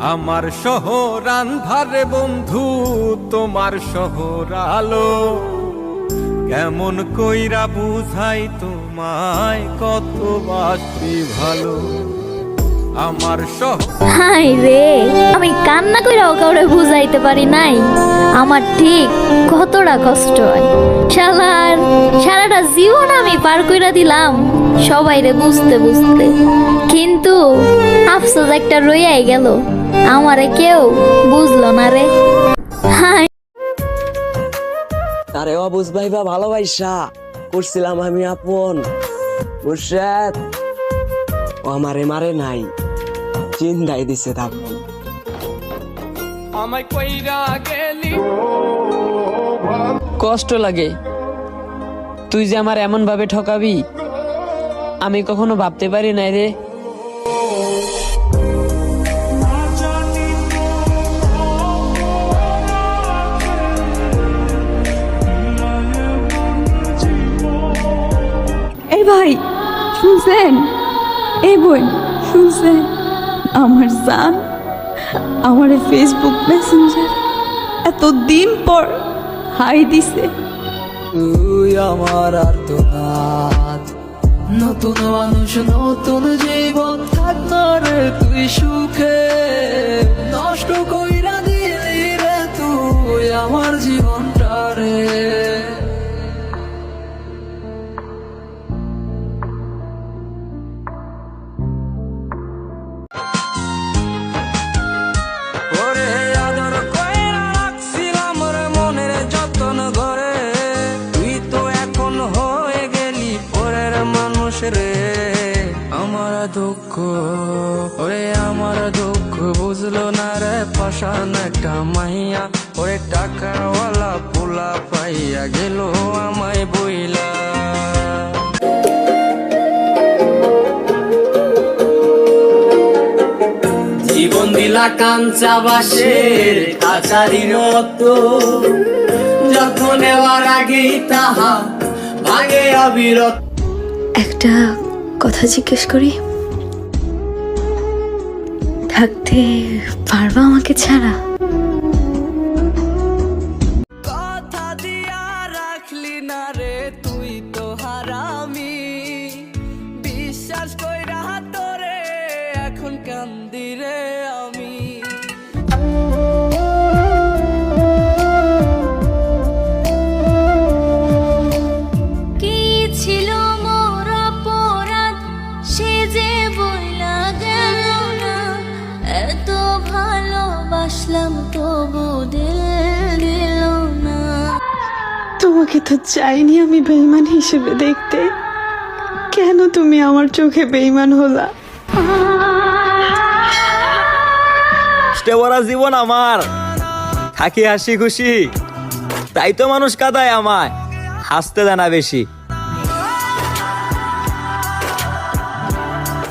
আমার শহর আন্ধারে বন্ধু, তোমার শহর আলো। কেমন কইরা বুঝাই তোমায় কত বাসি ভালো। আমার হাই রে, আমি কান্না কইরাও কাউরে বুঝাইতে পারি নাই। আমার ঠিক কতটা কষ্ট হয়। শালার, সারাটা জীবন আমি পার কইরা দিলাম সবাইরে বুঝতে বুঝতে। কিন্তু আফসোস একটা রইয়াই গেল আমারে কেউ বুঝলো না রে। হাই। তারে অবুজ ভাইবা ভালোবাসা করছিলাম আমি আপন। মুর্শেদ ও আমারে মারে নাই। চিন্তাই দিছে তাপন আমায় কইরা গেলি। কষ্ট লাগে। তুই যে আমার এমন ভাবে ঠকাবি আমি কখনো ভাবতে পারি নাই রে। শুনছেন? এই বোন শুনছেন? আমার জান, আমার ফেসবুক মেসেঞ্জার এত দিন পর হাই দিছে। তুই আমার আর তো নতুন মানুষ, নতুন জীবন থাক তুই সুখে। রে। আমার দুঃখ, ওরে আমার দুঃখ, বুঝলো না রে পাশান একটা মাইয়া। ওরে টাকাওয়ালা পোলা পাইয়া গেল আমায় বইলা। জীবন দিলা কাঞ্চা বাসের কাচারির মতো যখন নেওয়ার আগেই তাহা ভাগে অবিরত একটা কথা জিজ্ঞেস করি। থাকতে পারবা আমাকে ছাড়া? কথা দিয়া রাখলি না রে। তবু দিল না। তোমাকে তো চাইনি আমি বেইমান হিসেবে দেখতে। কেন তুমি আমার চোখে বেইমান হলা? ভরা জীবন আমার। থাকি হাসি খুশি। তাই তো মানুষ কাদায় আমায়। হাসতে দেয় না বেশি।